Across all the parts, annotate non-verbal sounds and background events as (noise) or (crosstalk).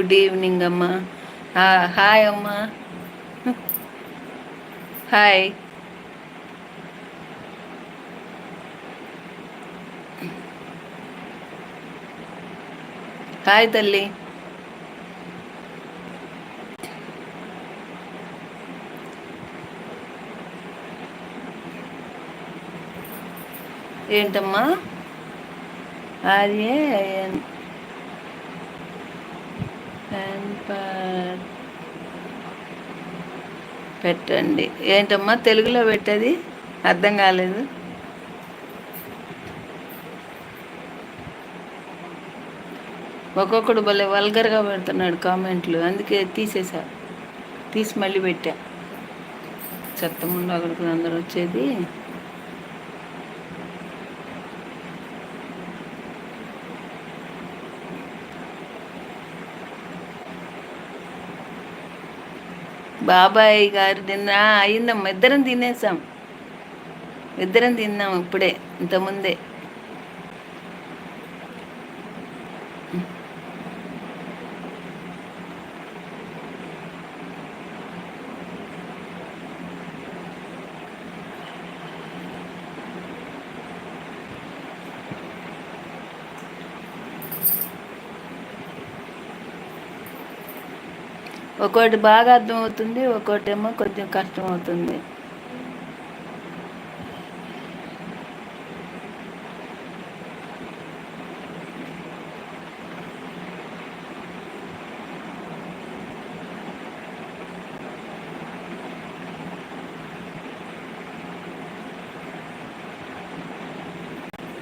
Good evening అమ్మా. Hi అమ్మా. Hi. Hi తల్లి. ఏంటమ్మా? ఆర్ఏ పెట్టండి. ఏంటమ్మా తెలుగులో పెట్టేది? అర్థం కాలేదు. ఒక్కొక్కడు భలే వల్గర్గా పెడుతున్నాడు కామెంట్లు. అందుకే తీసేసా. తీసి మళ్ళీ పెట్టా. చెత్త ముందు అక్కడికి అందరూ వచ్చేది. బాబాయ్ గారు తిన్నా అయిందమ్మా. ఇద్దరం తినేసాం. ఇద్దరం తిన్నాం ఇప్పుడే ఇంతకుముందే. ఒక్కోటి బాగా అర్థమవుతుంది ఒక్కోటేమో కొంచెం కష్టం అవుతుంది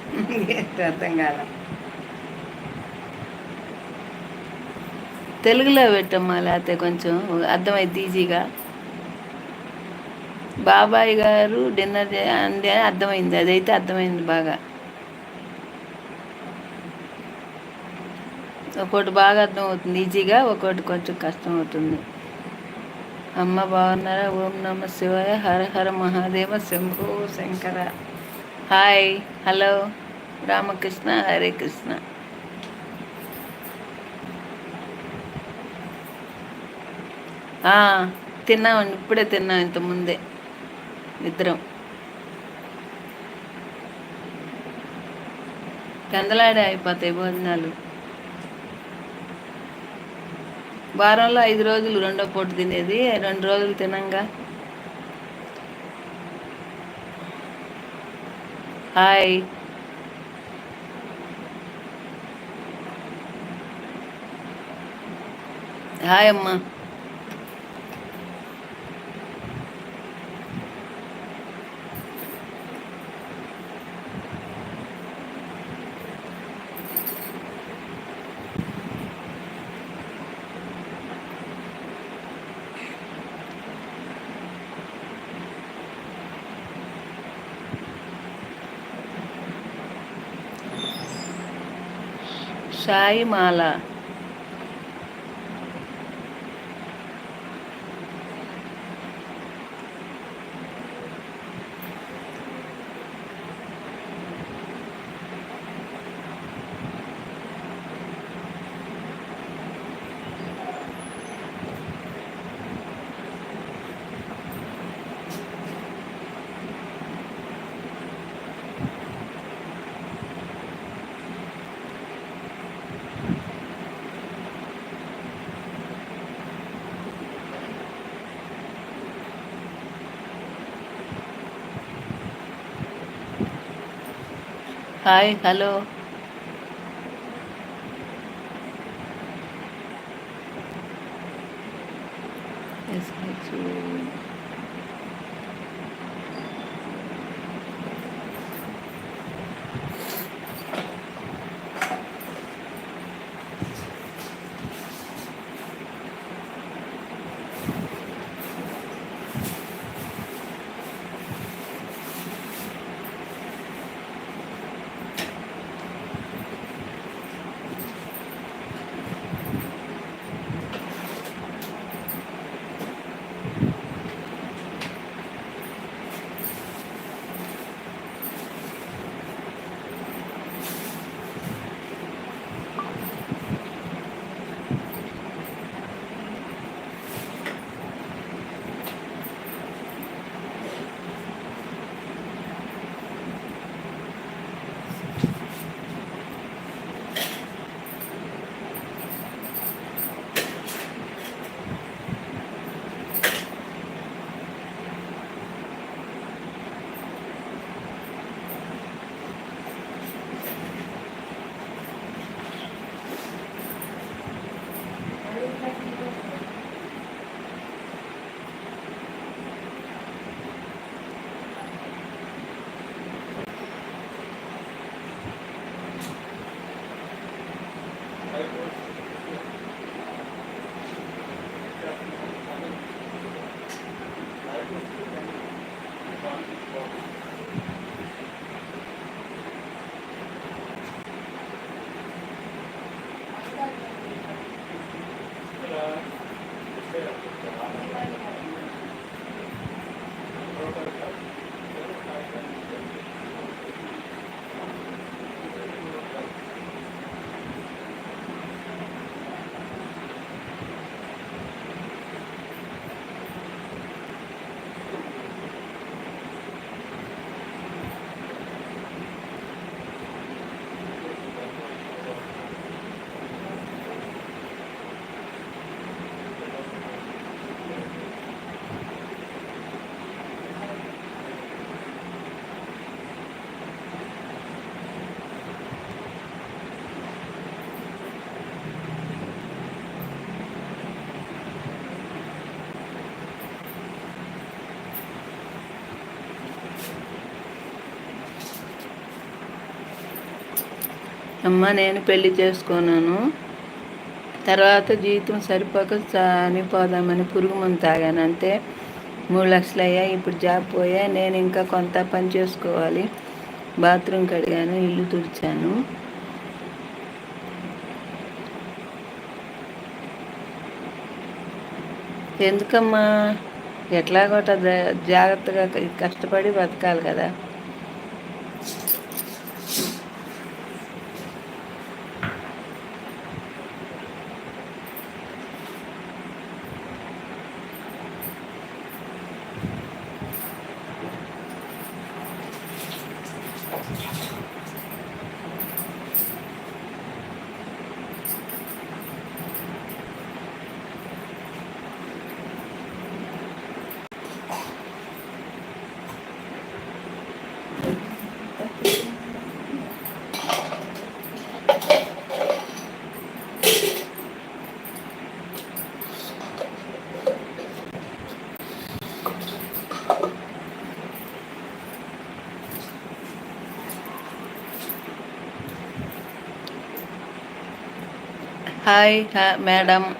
(laughs) అర్థం కాదు తెలుగులో పెట్టమ్మా లేకపోతే కొంచెం అర్థమైంది ఈజీగా. బాబాయ్ గారు డిన్నర్ అంటే అర్థమైంది అదైతే అర్థమైంది బాగా. ఒక్కోటి బాగా అర్థమవుతుంది ఈజీగా ఒక్కోటి కొంచెం కష్టం అవుతుంది అమ్మ బాగున్నారా? ఓం నమ శివాయ హర హర మహాదేవ శంభో శంకర. Hi hello. రామకృష్ణ హరే కృష్ణ. తిన్నామండి ఇప్పుడే తిన్నాం ఇంత ముందే ఇద్దరం. కందలాడే అయిపోతాయి భోజనాలు. వారంలో ఐదు రోజులు రెండో పూట తినేది రెండు రోజులు తినంగా. హాయ్. హాయ్ అమ్మా. సాయిమాల హాయ్ హలో అమ్మ నేను పెళ్ళి చేసుకున్నాను. తర్వాత జీవితం సరిపోక చనిపోదామని పురుగు మందు తాగాను. అంతే మూడు లక్షలు అయ్యా ఇప్పుడు జాబ్ పోయా నేను ఇంకా కొంత పని చేసుకోవాలి. బాత్రూమ్ కడిగాను ఇల్లు తుడిచాను. ఎందుకమ్మా? ఎట్లాగోట జాగ్రత్తగా కష్టపడి బతకాలి కదా. Hi madam.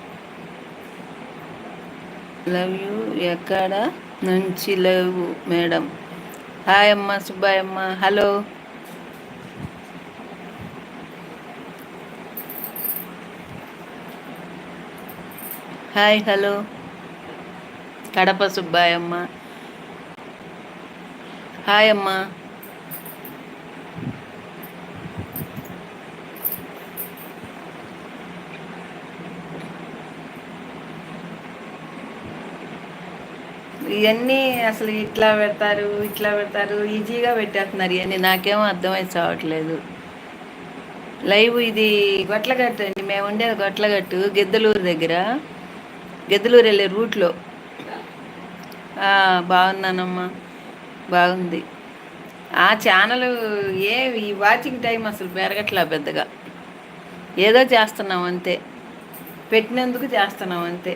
లవ్ యూ ఎక్కడ నుంచి లవ్ మేడం? హాయ్ అమ్మ Subbayamma hello. Hi hello. Kadapa Subbayamma hi అమ్మా. ఇవన్నీ అసలు ఇట్లా పెడతారు ఇట్లా పెడతారు ఈజీగా పెట్టేస్తున్నారు ఇవన్నీ నాకేమో అర్థమై చావట్లేదు. లైవ్ ఇది గొట్లగట్టు అండి. మేము ఉండేది గొట్లగట్టు గెద్దలూరు దగ్గర. గెద్దలూరు వెళ్ళే రూట్లో. బాగున్నానమ్మా. బాగుంది. ఆ ఛానల్ ఏ ఈ వాచింగ్ టైం అసలు పెరగట్లా పెద్దగా. ఏదో చేస్తున్నాం అంతే. పెట్టినందుకు చేస్తున్నాం అంతే.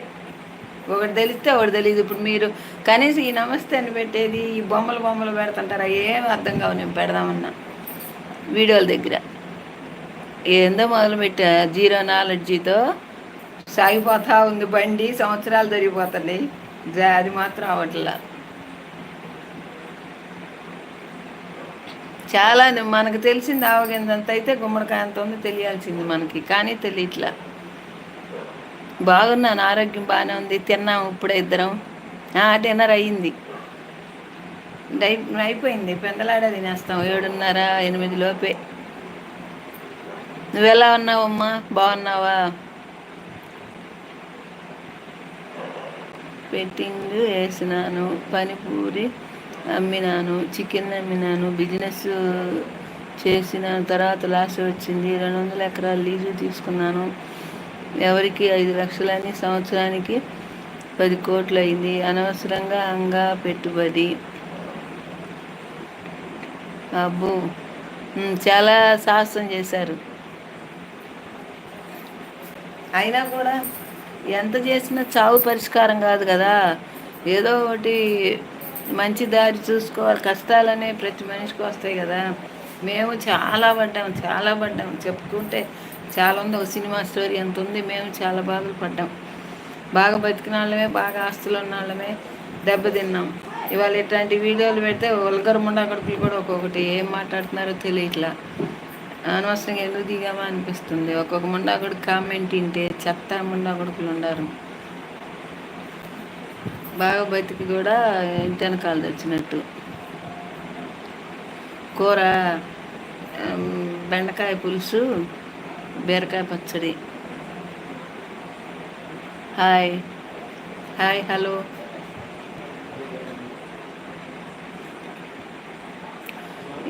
ఒకటి తెలిస్తే ఒకటి తెలియదు. ఇప్పుడు మీరు కనీసం ఈ నమస్తే అని పెట్టేది ఈ బొమ్మలు బొమ్మలు పెడుతుంటారా? ఏం అర్థం కావు. నేను పెడదామన్నా. వీడియోల దగ్గర. ఏందో మొదలు పెట్టా జీరో నాలెడ్జీతో సాగిపోతా ఉంది బండి. సంవత్సరాలు జరిగిపోతున్నాయి. అది మాత్రం అవట్లా చాలా మనకు తెలిసింది ఆవగిందంత అయితే గుమ్మడికాయ అంత ఉంది తెలియాల్సింది మనకి. కానీ తెలియట్లా. బాగున్నాను ఆరోగ్యం బాగానే ఉంది తిన్నాము ఇప్పుడే ఇద్దరం. డిన్నర్ అయ్యింది. అయిపోయింది పెందలాడ తినేస్తాం ఏడున్నర ఎనిమిది లోపే. నువ్వెలా ఉన్నావమ్మా బాగున్నావా? పెట్టింగ్ వేసినాను పనిపూరి అమ్మినాను చికెన్ అమ్మినాను బిజినెస్ చేసిన తర్వాత లాస్ వచ్చింది. రెండు వందల ఎకరాలు లీజు తీసుకున్నాను. ఎవరికి ఐదు లక్షలని సంవత్సరానికి పది కోట్లు అయింది అనవసరంగా అంగా పెట్టుబడి. అబ్బో. చాలా సాహసం చేశారు. అయినా కూడా ఎంత చేసినా చావు పరిష్కారం కాదు కదా. ఏదో ఒకటి మంచి దారి చూసుకోవాలి. కష్టాలనే ప్రతి మనిషికి వస్తాయి కదా. మేము చాలా పడ్డాం చాలా పడ్డాం. చెప్పుకుంటే చాలా ఉంది. ఒక సినిమా స్టోరీ ఎంత ఉంది? మేము చాలా బాధలు పడ్డాం. బాగా బతికిన వాళ్ళమే బాగా ఆస్తులు ఉన్న వాళ్ళమే దెబ్బతిన్నాం ఇవాళ ఇట్లాంటి వీడియోలు పెడితే ఒలగరు ముండాకడుపులు కూడా ఒక్కొక్కటి ఏం మాట్లాడుతున్నారో తెలియట్లా. అనవసరంగా ఎందుకు దిగామా అనిపిస్తుంది. ఒక్కొక్క ముండాకుడు కామెంట్ తింటే చెత్త ముండాకుడుకులు ఉండరు. బాగా బతికి కూడా ఇంటి వెనకాలు తెచ్చినట్టు కూర బెండకాయ పులుసు బీరకాయ పచ్చడి. హాయ్. Hi hello.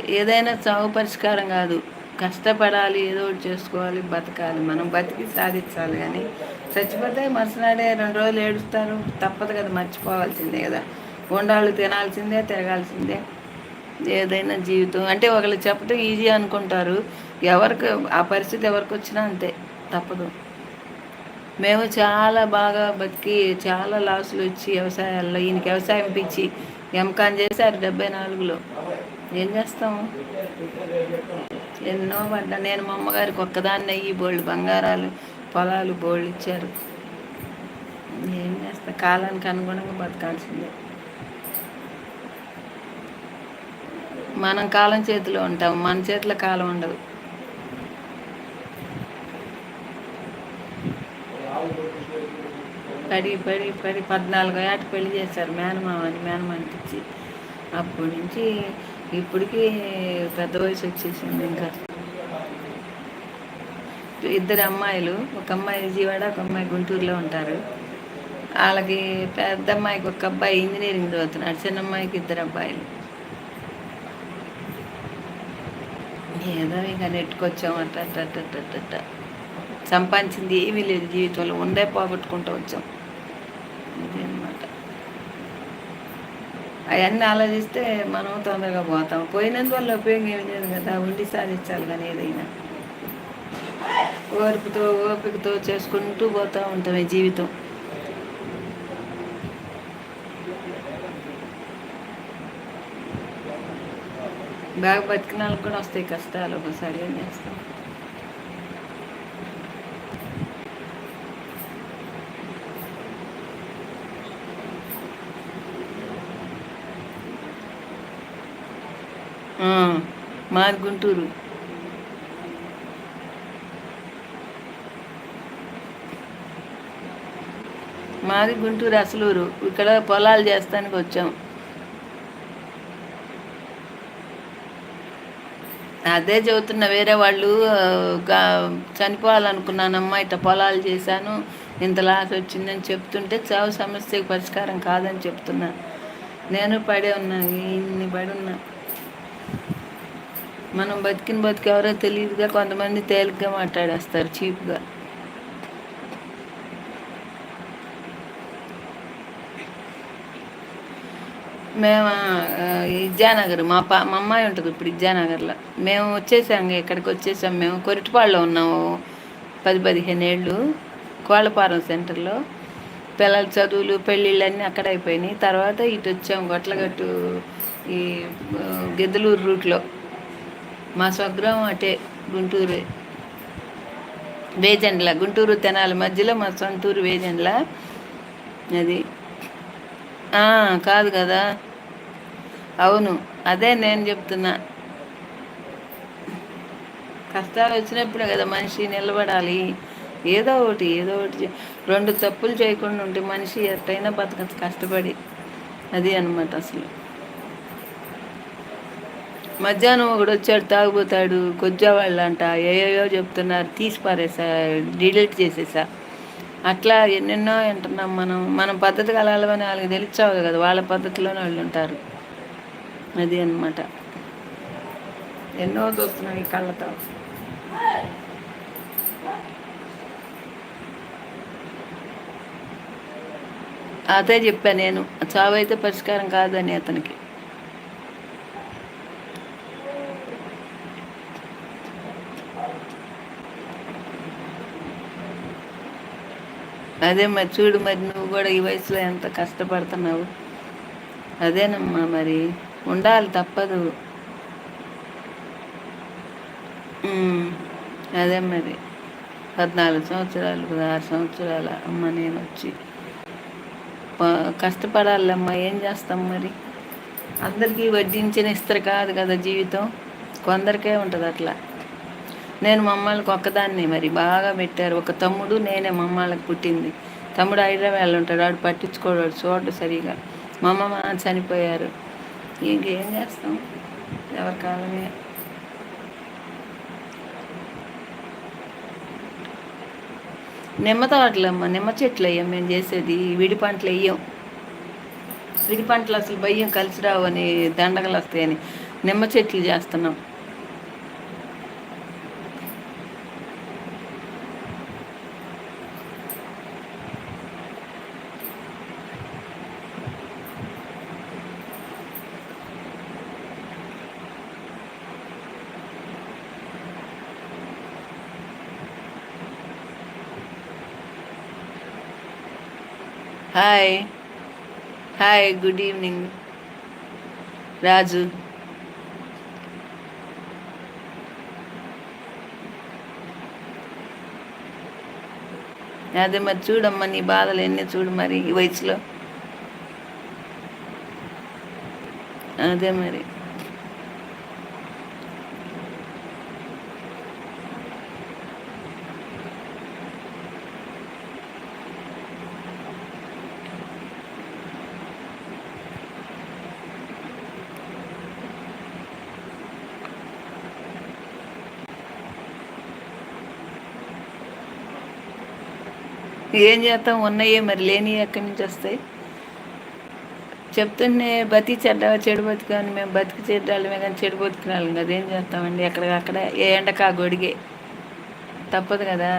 ఏదైనా చావు పరిష్కారం కాదు. కష్టపడాలి ఏదో ఒకటి చేసుకోవాలి బతకాలి. మనం బతికి సాధించాలి కానీ చచ్చిపోతే మరుసనాడే రెండు రోజులు ఏడుస్తారు. తప్పదు కదా మర్చిపోవాల్సిందే కదా. ఉండాలి తినాల్సిందే తిరగాల్సిందే. ఏదైనా జీవితం. అంటే ఒకళ్ళు చెప్పడం ఈజీ అనుకుంటారు. ఎవరికి ఆ పరిస్థితి ఎవరికి వచ్చినా అంతే తప్పదు. మేము చాలా బాగా బతికి చాలా లాసులు వచ్చి వ్యవసాయాల్లో ఈయనకి వ్యవసాయం పిచ్చి ఎంకాన్ చేశారు డెబ్బై నాలుగులో. ఏం చేస్తాము? ఎన్నో పడ్డా. నేను మా అమ్మగారికి ఒక్కదాన్ని అయ్యి బోళ్ళు బంగారాలు పొలాలు బోళ్ళు ఇచ్చారు. ఏం చేస్తా? కాలానికి అనుగుణంగా బతకాల్సిందే. మనం కాలం చేతిలో ఉంటాం మన చేతిలో కాలం ఉండదు. పడి పడి పడి పద్నాలుగో ఏట పెళ్ళి చేశారు మేనమామని మేనమానిపించి అప్పటి నుంచి ఇప్పటికీ పెద్ద వయసు వచ్చేసింది ఇంకా. ఇద్దరు అమ్మాయిలు ఒక అమ్మాయి విజయవాడ ఒక అమ్మాయి గుంటూరులో ఉంటారు. వాళ్ళకి పెద్ద అమ్మాయికి ఒక అబ్బాయి ఇంజనీరింగ్ చదువుతున్నాడు చిన్న అమ్మాయికి ఇద్దరు అబ్బాయిలు. ఏదో ఇంకా నెట్టుకొచ్చాం అట్ట అట్ట అట్ట అట్ట. సంపాదించింది ఏమీ లేదు జీవితంలో ఉండే పోగొట్టుకుంటూ వచ్చాం. ఇది అనమాట అవన్నీ ఆలోచిస్తే మనం తొందరగా పోతాం. పోయినందువల్ల ఉపయోగం ఏమి లేదు కదా ఉండి సాధించాలి కానీ ఏదైనా. ఓర్పుతో ఓపికతో చేసుకుంటూ పోతూ ఉంటాం ఈ జీవితం. బాగా బతికినాలకు కూడా వస్తాయి కష్టాలు ఒకసారి ఏం చేస్తాం? మాది గుంటూరు. మాది గుంటూరు అసలూరు. ఇక్కడ పొలాలు చేస్తానికి వచ్చాం. అదే చదువుతున్న వేరే వాళ్ళు చనిపోవాలనుకున్నానమ్మా ఇట్లా పొలాలు చేశాను ఇంత లాస్ వచ్చిందని చెప్తుంటే చావు సమస్యకు పరిష్కారం కాదని చెప్తున్నా. నేను పడే ఉన్నా ఇన్ని పడి ఉన్నా మనం బతికిన బతికి ఎవరో తెలియదుగా కొంతమంది తేలిగ్గా మాట్లాడేస్తారు చీప్గా. మేము ఆ, విద్యానగర్ మా పా మా అమ్మాయి ఉంటుంది ఇప్పుడు విద్యానగర్లో. మేము వచ్చేసాం ఇక్కడికి వచ్చేసాం మేము. కొరిటిపాడులో ఉన్నాము పది పదిహేను ఏళ్ళు. కోళ్ళపారం సెంటర్లో. పిల్లల చదువులు పెళ్ళిళ్ళు అన్నీ అక్కడ అయిపోయినాయి. తర్వాత ఇటు వచ్చాము గొట్లగట్టు ఈ ఆ, గిద్దలూరు రూట్లో. మా స్వగ్రామం అటే గుంటూరు వేజెండ్ల. గుంటూరు తెనాల మధ్యలో మా సొంతూరు వేజెండ్ల. అది. కాదు కదా. అవును అదే నేను చెప్తున్నా. కష్టాలు వచ్చినప్పుడే కదా మనిషి నిలబడాలి. ఏదో ఒకటి ఏదో ఒకటి రెండు తప్పులు చేయకుండా ఉంటే మనిషి ఎట్టయినా బతకచ్చు కష్టపడి. అది అనమాట అసలు. మధ్యాహ్నం ఒకడు వచ్చాడు తాగుపోతాడు కొజ్జావాళ్ళు అంట ఏయోయో చెప్తున్నారు తీసి పారేసా డిలీట్ చేసేసా. అట్లా ఎన్నెన్నో వింటున్నాం మనం. మనం పద్ధతి కలాలని వాళ్ళకి తెలిసావు కదా వాళ్ళ పద్ధతిలోనే వాళ్ళు ఉంటారు. అది అన్నమాట. ఎన్నో చూస్తున్నాం ఈ కళ్ళతో. అదే చెప్పాను నేను చావు అయితే పరిష్కారం కాదని అతనికి. అదే మరి చూడు మరి నువ్వు కూడా ఈ వయసులో ఎంత కష్టపడుతున్నావు. అదేనమ్మా మరి. ఉండాలి తప్పదు. అదే మరి. పద్నాలుగు సంవత్సరాలు పదహారు సంవత్సరాల అమ్మ నేను వచ్చి ప- కష్టపడాలమ్మా ఏం చేస్తాం మరి? అందరికీ వడ్డించిన ఇస్తారు కాదు కదా జీవితం. కొందరికే ఉంటుంది అట్లా. నేను మమ్మల్ని ఒక్కదాన్ని మరి బాగా పెట్టారు. ఒక తమ్ముడు నేనే మమ్మల్కి పుట్టింది. తమ్ముడు హైదరాబాద్లో ఉంటాడు వాడు పట్టించుకోడు వాడు చూడడు సరిగా. మా అమ్మమ్మ చనిపోయారు. ఇంకేం చేస్తాం? ఎవరి కాలమే. నిమ్మ తోటలమ్మ నిమ్మ చెట్లు అయ్యాం మేము చేసేది విడి పంటలు వేయం విడి పంటలు అసలు భయం కలిసి రావు అని దండగలు వస్తాయని నిమ్మ చెట్లు చేస్తున్నాం. Hi hi good evening Raju అదే మరి చూడమ్మా నీ బాధలు ఎన్ని చూడు మరి ఈ వయసులో. అదే మరి. ఏం చేస్తాం ఉన్నాయే మరి లేని ఎక్కడి నుంచి వస్తాయి? చెప్తుండే బతికి చెడ్డ చెడు బతుకని మేము బతికి చెడ్డాలమే కానీ చెడు బతుకునాలి కదా ఏం చేస్తామండి? ఎక్కడికక్కడ ఏ ఎండకా గొడిగే. తప్పదు కదా.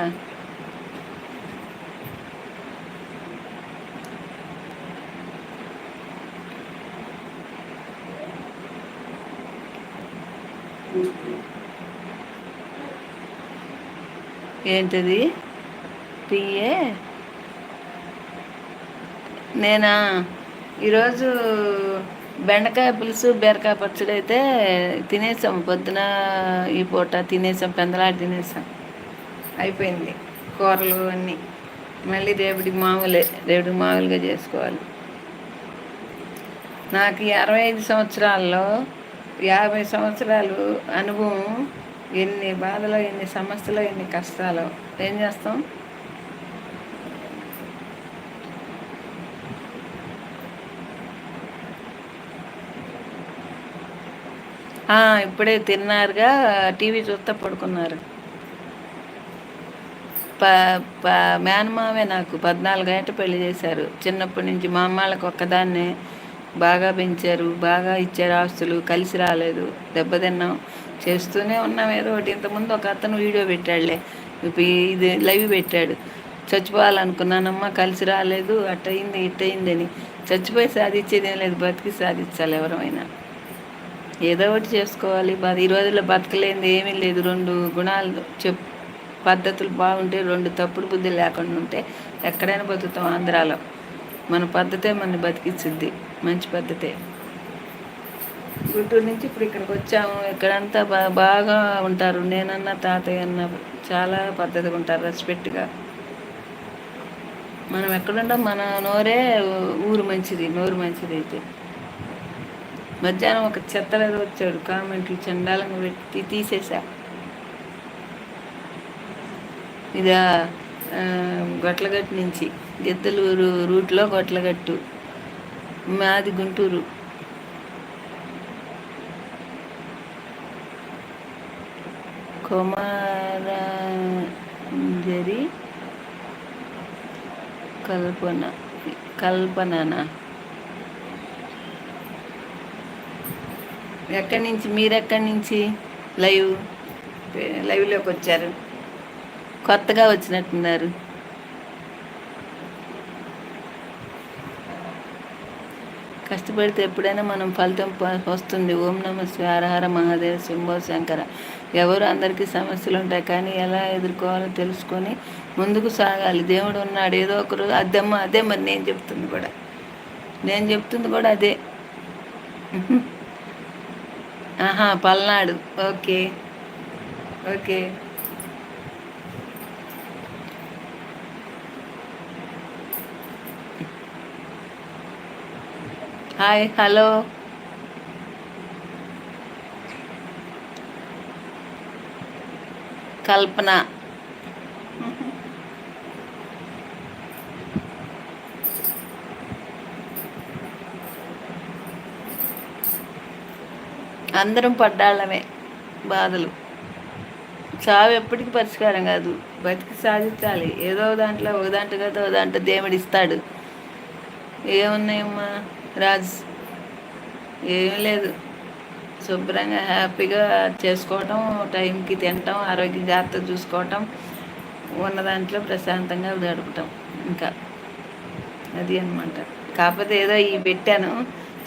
ఏంటది? టీయే నేనా? ఈరోజు బెండకాయ పులుసు బీరకాయ పచ్చడి అయితే తినేసాం పొద్దున ఈ పూట తినేసాం పెందలాడి తినేసాం. అయిపోయింది కూరలు అన్నీ. మళ్ళీ రేపటికి మామూలే రేపటికి మామూలుగా చేసుకోవాలి. నాకు అరవై ఐదు సంవత్సరాల్లో యాభై సంవత్సరాలు అనుభవం ఎన్ని బాధలో ఎన్ని సమస్యలు ఎన్ని కష్టాలు. ఏం చేస్తాం? ఇప్పుడే తిన్నారుగా టీవీ చూస్తే పడుకున్నారు. ప ప మేనమామే నాకు పద్నాలుగు ఏట పెళ్ళి చేశారు. చిన్నప్పటి నుంచి మా అమ్మాళ్ళకి ఒక్కదాన్నే బాగా పెంచారు బాగా ఇచ్చారు ఆస్తులు కలిసి రాలేదు. దెబ్బతిన్నాం. చేస్తూనే ఉన్నాం ఏదో ఒకటి. ఇంతకుముందు ఒక అతను వీడియో పెట్టాడులే. ఇది లైవ్ పెట్టాడు. చచ్చిపోవాలనుకున్నానమ్మా కలిసి రాలేదు అట్టయింది ఇట్టయింది అని చచ్చిపోయి సాధించేది ఏం లేదు బతికి సాధించాలి ఎవరమైనా. ఏదో ఒకటి చేసుకోవాలి. ఈ రోజుల్లో బతకలేంది ఏమీ లేదు. రెండు గుణాలు చెప్ పద్ధతులు బాగుంటే రెండు తప్పుడు బుద్ధి లేకుండా ఉంటే ఎక్కడైనా బతుకుతాం ఆంధ్రాలో. మన పద్ధతే మన బతికిచ్చుద్ది. మంచి పద్ధతే. గుంటూరు నుంచి ఇప్పుడు ఇక్కడికి వచ్చాము. ఇక్కడంతా బాగా ఉంటారు. నేనన్నా తాతయ్య అన్న చాలా పద్ధతిగా ఉంటారు. రెస్పెక్ట్గా. మనం ఎక్కడుంటాం? మన నోరే ఊరు మంచిది. నోరు మంచిది అయితే మధ్యాహ్నం ఒక చెత్త చెత్తలేదు వచ్చాడు కామెంట్లు చండాలంగా పెట్టి తీసేశా. ఇదా గొట్లగట్టు నుంచి గిద్దలూరు రూట్లో గొట్లగట్టు మాది గుంటూరు. కుమారంజరి కల్పన కల్పననా? ఎక్కడి నుంచి? మీరు ఎక్కడి నుంచి? లైవ్. లైవ్లోకి వచ్చారు. కొత్తగా వచ్చినట్టున్నారు. కష్టపడితే ఎప్పుడైనా మనం ఫలితం వస్తుంది. ఓం నమ హరహర మహాదేవ శంభో శంకర. ఎవరు అందరికీ సమస్యలు ఉంటాయి. కానీ ఎలా ఎదుర్కోవాలో తెలుసుకొని ముందుకు సాగాలి. దేవుడు ఉన్నాడు. ఏదో ఒకరు అద్దమ్మ అదే మరి నేను చెప్తుంది కూడా. నేను చెప్తుంది కూడా అదే. ఆహా Palnadu. Okay. Okay. Hi hello. Kalpana. అందరం పడ్డాళ్ళమే బాధలు. చావు ఎప్పటికీ పరిష్కారం కాదు. బతికి సాధించాలి. ఏదో దాంట్లో ఒక దాంట్లో కదా ఒక దాంట్లో దేవుడు ఇస్తాడు. ఏమున్నాయమ్మా? రాజ్. ఏం లేదు. శుభ్రంగా హ్యాపీగా చేసుకోవటం టైంకి తినటం ఆరోగ్య జాగ్రత్త చూసుకోవటం ఉన్న దాంట్లో ప్రశాంతంగా గడపటం ఇంకా అది అనమాట కాకపోతే ఏదో ఈ పెట్టాను.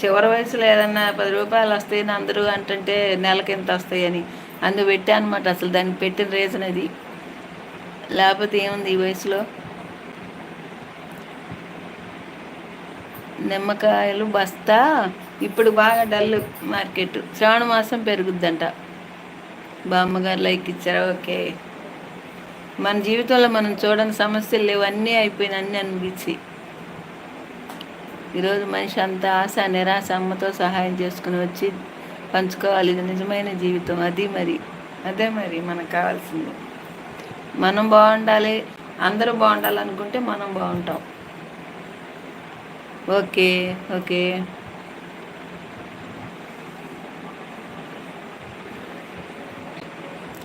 చివరి వయసులో ఏదన్నా పది రూపాయలు వస్తాయని అందరూ అంటుంటే నెలకి ఎంత వస్తాయని. అందు పెట్టా అనమాట అసలు దానికి పెట్టిన రీజన్ అది. లేకపోతే ఏముంది ఈ వయసులో? నిమ్మకాయలు బస్తా ఇప్పుడు బాగా డల్ మార్కెట్. శ్రావణ మాసం పెరుగుద్దంట. బామ్మగారు లైక్ ఇచ్చారా ఓకే. మన జీవితంలో మనం చూడని సమస్యలు లేవు అన్నీ అయిపోయినాయి అన్నీ అనిపించి ఈరోజు మనిషి అంత ఆశ నిరాశ అమ్మతో సహాయం చేసుకుని వచ్చి పంచుకోవాలి. ఇది నిజమైన జీవితం. అది మరి అదే మరి మనకు కావాల్సింది. మనం బాగుండాలి అందరూ బాగుండాలనుకుంటే మనం బాగుంటాం. Okay okay.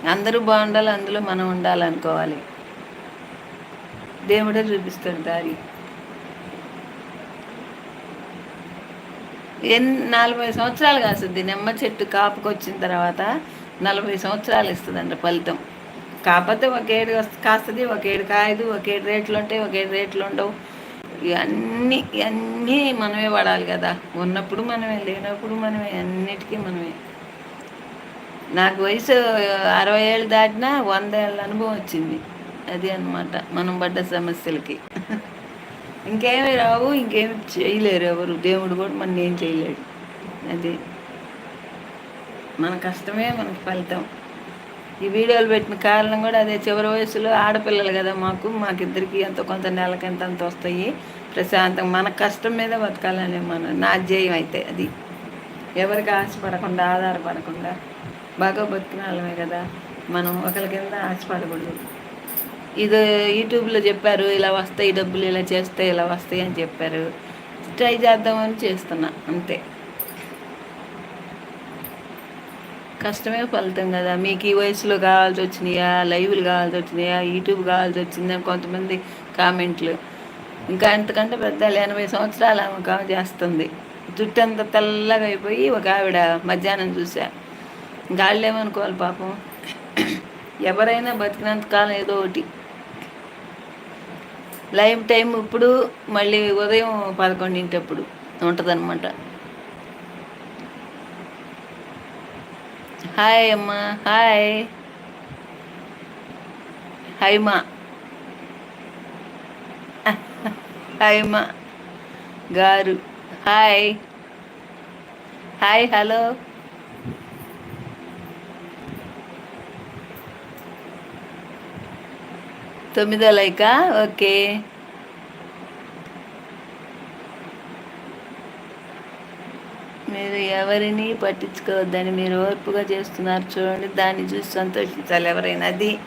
అందరూ బాగుండాలి అందులో మనం ఉండాలనుకోవాలి. దేవుడే చూపిస్తాడు దారి. ఎన్ నలభై సంవత్సరాలు కాస్తుంది నిమ్మ చెట్టు కాపుకొచ్చిన తర్వాత నలభై సంవత్సరాలు ఇస్తుందంట ఫలితం. కాకపోతే ఒకేడు కాస్తుంది ఒకేడు కాయదు ఒకేడు రేట్లు ఉంటాయి ఒకేడు రేట్లు ఉండవు. ఇవన్నీ ఇవన్నీ మనమే పడాలి కదా. ఉన్నప్పుడు మనమే లేనప్పుడు మనమే అన్నిటికీ మనమే. నాకు వయసు అరవై ఏళ్ళు దాటినా వంద ఏళ్ళ అనుభవం వచ్చింది. అది అనమాట మనం పడ్డ సమస్యలకి. ఇంకేమి రావు ఇంకేమి చేయలేరు ఎవరు. దేవుడు కూడా మన ఏం చేయలేడు. అది మన కష్టమే మనకు ఫలితం. ఈ వీడియోలు పెట్టిన కారణం కూడా అదే. చివరి వయసులో ఆడపిల్లలు కదా మాకు. మాకిద్దరికి ఎంతో కొంత నెలకి ఎంత అంత వస్తాయి. ప్రశాంతంగా మన కష్టం మీద బతకాలనే మన నా ధ్యేయం అయితే అది. ఎవరికి ఆశపడకుండా ఆధారపడకుండా బాగా బతికిన వాళ్ళమే కదా. మనం ఒకరి కింద ఆశపడకూడదు. ఇది యూట్యూబ్లో చెప్పారు ఇలా వస్తాయి డబ్బులు ఇలా చేస్తే ఇలా వస్తాయి అని చెప్పారు. ట్రై చేద్దామని చేస్తున్నా అంతే. కష్టమే ఫలితం కదా. మీకు ఈ వయసులో కావాల్సి వచ్చినాయా? లైవ్లు కావాల్సి వచ్చినాయా? యూట్యూబ్ కావాల్సి వచ్చిందని కొంతమంది కామెంట్లు. ఇంకా ఎంతకంటే పెద్ద ఎనభై సంవత్సరాలు ఆమె చేస్తుంది. జుట్టు అంత తెల్లగా అయిపోయి ఒక ఆవిడ మధ్యాహ్నం చూసా. గాళ్ళు ఏమనుకోవాలి పాపం? ఎవరైనా బతికినంత కాలం ఏదో ఒకటి. లైవ్ టైం ఇప్పుడు మళ్ళీ ఉదయం పదకొండింటప్పుడు ఉంటుందన్నమాట. హాయ్ అమ్మా hi. Haima (laughs) Haima garu. Hi. Hi hello. తొమ్మిదో లైక? ఓకే. మీరు ఎవరిని పట్టించుకోవద్దని మీరు ఓర్పుగా చేస్తున్నారు చూడండి. దాన్ని చూసి సంతోషించాలి ఎవరైనా. అది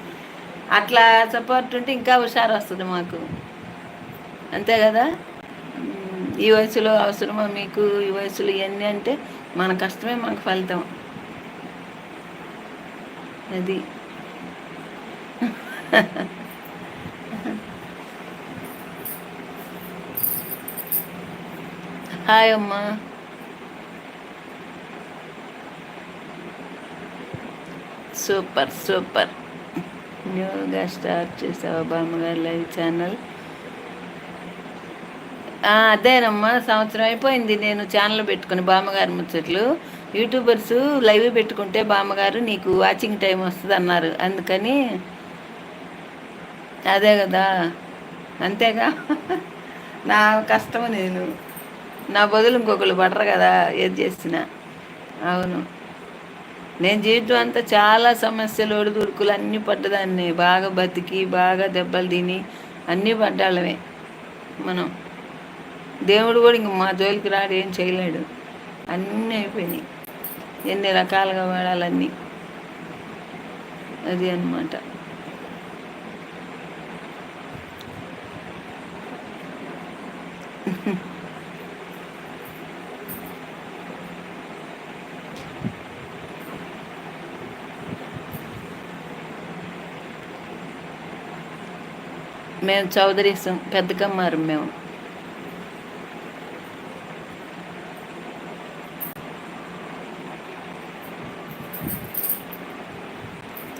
అట్లా సపోర్ట్ ఉంటే ఇంకా హుషారు వస్తుంది మాకు. అంతే కదా? ఈ వయసులో అవసరమా మీకు? ఈ వయసులో ఇవన్నీ అంటే మన కష్టమే మనకు ఫలితం. అది. (laughs) హాయ్ అమ్మా. Super super. న్యూగా స్టార్ట్ చేసావా బామ్మగారు లైవ్ ఛానల్? అదేనమ్మా సంవత్సరం అయిపోయింది. నేను ఛానల్ పెట్టుకుని బామ్మగారు ముచ్చట్లు. యూట్యూబర్స్ లైవ్ పెట్టుకుంటే బామ్మగారు నీకు వాచింగ్ టైం వస్తుంది అన్నారు అందుకని అదే కదా అంతేగా? (laughs) నా కష్టం నేను. నా బదులు ఇంకొకరు పడరు కదా ఏది చేసినా. అవును. నేను జీవితం అంతా చాలా సమస్యలు ఒడిదుడుకులు అన్నీ పడ్డదాన్ని. బాగా బతికి బాగా దెబ్బలు తిని అన్నీ పడ్డాళ్ళమే మనం. దేవుడు కూడా ఇంక మా జోలికి రాడు ఏం చేయలేడు. అన్నీ అయిపోయినాయి. ఎన్ని రకాలుగా వాడాలన్నీ. అది అనమాట (laughs) మేము చౌదరీసం పెద్ద కమ్మారు మేము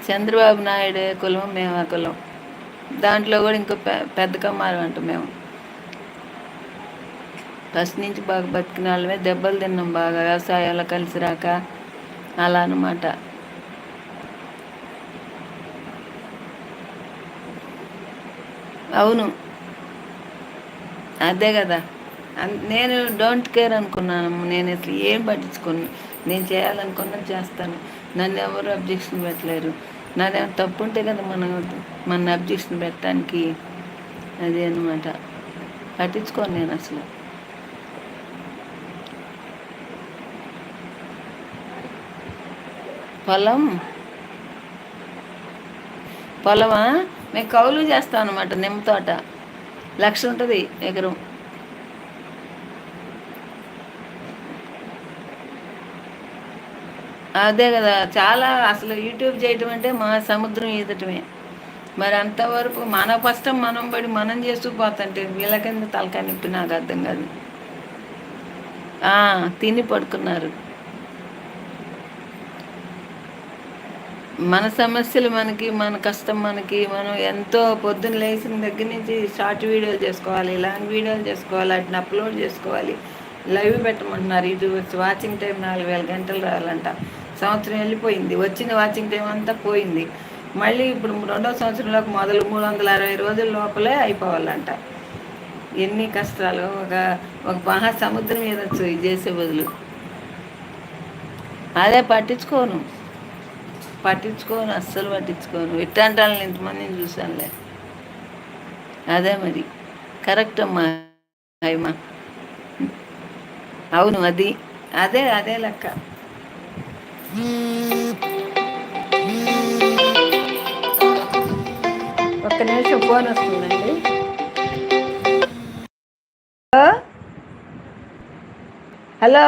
చంద్రబాబు నాయుడు కులం మేము ఆ కులం. దాంట్లో కూడా ఇంకో పెద్ద కమ్మారు అంట మేము ఫస్ట్ నుంచి బాగా బతికిన వాళ్ళమే దెబ్బలు తిన్నాం బాగా వ్యవసాయాలు కలిసి రాక అలా అనమాట అవును. అదే కదా. నేను డోంట్ కేర్ అనుకున్నాను నేను అసలు ఏం పట్టించుకోను. నేను చేయాలనుకున్నది చేస్తాను. నన్ను ఎవరు అబ్జెక్షన్ పెట్టలేరు. నాదేమో తప్పు ఉంటే కదా మనం మన అబ్జెక్షన్ పెట్టడానికి అదే అనమాట పట్టించుకోను నేను అసలు. పొలం? పొలమా? మేము కౌలు చేస్తాం అనమాట నిమ్మ తోట. లక్ష ఉంటుంది ఎకరం. అదే కదా చాలా అసలు యూట్యూబ్ చేయటం అంటే మా సముద్రం ఈదటమే మరి అంతవరకు మన కష్టం మనం పడి మనం చేస్తూ పోతుంటే వీళ్ళ కింద తలకాయ నొప్పి నాకు అర్థం కాదు. తిని పడుకున్నారు. మన సమస్యలు మనకి మన కష్టం మనకి మనం ఎంతో పొద్దున్న లేచిన దగ్గర నుంచి షార్ట్ వీడియోలు చేసుకోవాలి లాంగ్ వీడియోలు చేసుకోవాలి వాటిని అప్లోడ్ చేసుకోవాలి. లైవ్ పెట్టమంటున్నారు. ఇది వచ్చి వాచింగ్ టైం నాలుగు వేల గంటలు రావాలంట. సంవత్సరం వెళ్ళిపోయింది. వచ్చిన వాచింగ్ టైం అంతా పోయింది. మళ్ళీ ఇప్పుడు రెండో సంవత్సరంలోకి మొదలు మూడు వందల అరవై రోజుల లోపలే అయిపోవాలంట. ఎన్ని కష్టాలు. ఒక ఒక మహా సముద్రం మీద ఇది చేసే బదులు. అదే పట్టించుకోను. పట్టించుకోను అస్సలు పట్టించుకోను. ఇట్లాంటి ఇంతమందిని చూసానులే అదే మరి. కరెక్ట్ అమ్మా అయ్యమ్మా. అవును అది అదే అదే లెక్క. ఒక్క నిమిషం ఫోన్ వస్తుందండి. హలో? హలో?